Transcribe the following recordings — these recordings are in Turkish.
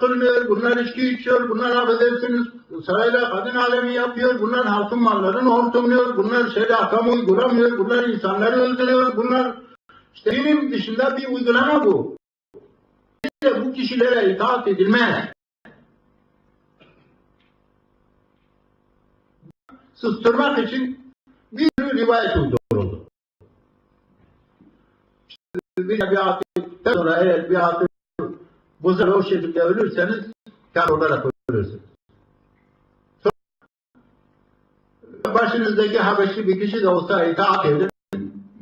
kılmıyor, bunlar içki içiyor, bunlar affedersiniz sarayla kadın alemi yapıyor, bunlar halkın mallarını hortumluyor, bunlar şeriat kamu uygulamıyor, bunlar insanları öldürüyor, bunlar işte dinin dışında bir uygulama bu. İşte bu kişilere itaat edilmez. Susturmak için bir sürü rivayet uyduruldu. İşte bir, bir ateşten sonra eğer bir ateş bozar o şekilde ölürseniz kar olarak ölürsünüz. Sonra başınızdaki Habeşli bir kişi de olsa itaat edin.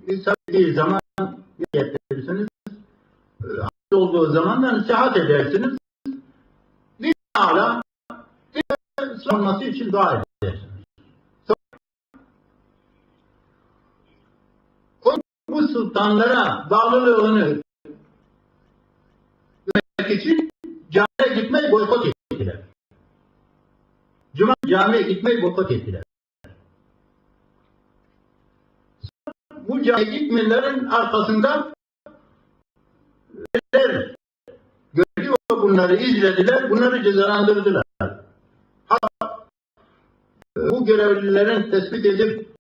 İstediği zaman getirirsiniz. Hasta olduğu zaman da nasihat edersiniz. Bir hala sonması için dua edersiniz. Bu sultanlara bağlılığını için camiye gitmeyi boykot ettiler. Cuma camiye gitmeyi boykot ettiler. Bu camiye gitmelerin arkasında gördü ve bunları izlediler, bunları cezalandırdılar. Hatta bu görevlilerin tespit edip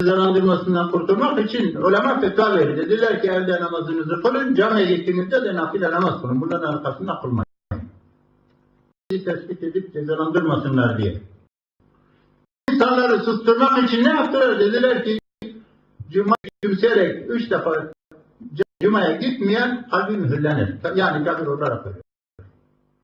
cezalandırmasından kurtulmak için ulema fetva verdi. Dediler ki evde namazınızı kılın, camiye gittiğinizde de nafile namaz kılın. Bunların arkasında kılmayın. Bizi tespit edip cezalandırmasınlar diye. İnsanları susturmak için ne yaptılar? Dediler ki Cuma kürsüyerek üç defa Cuma'ya gitmeyen kalbi mühürlenir. Yani kafir olarak ölür.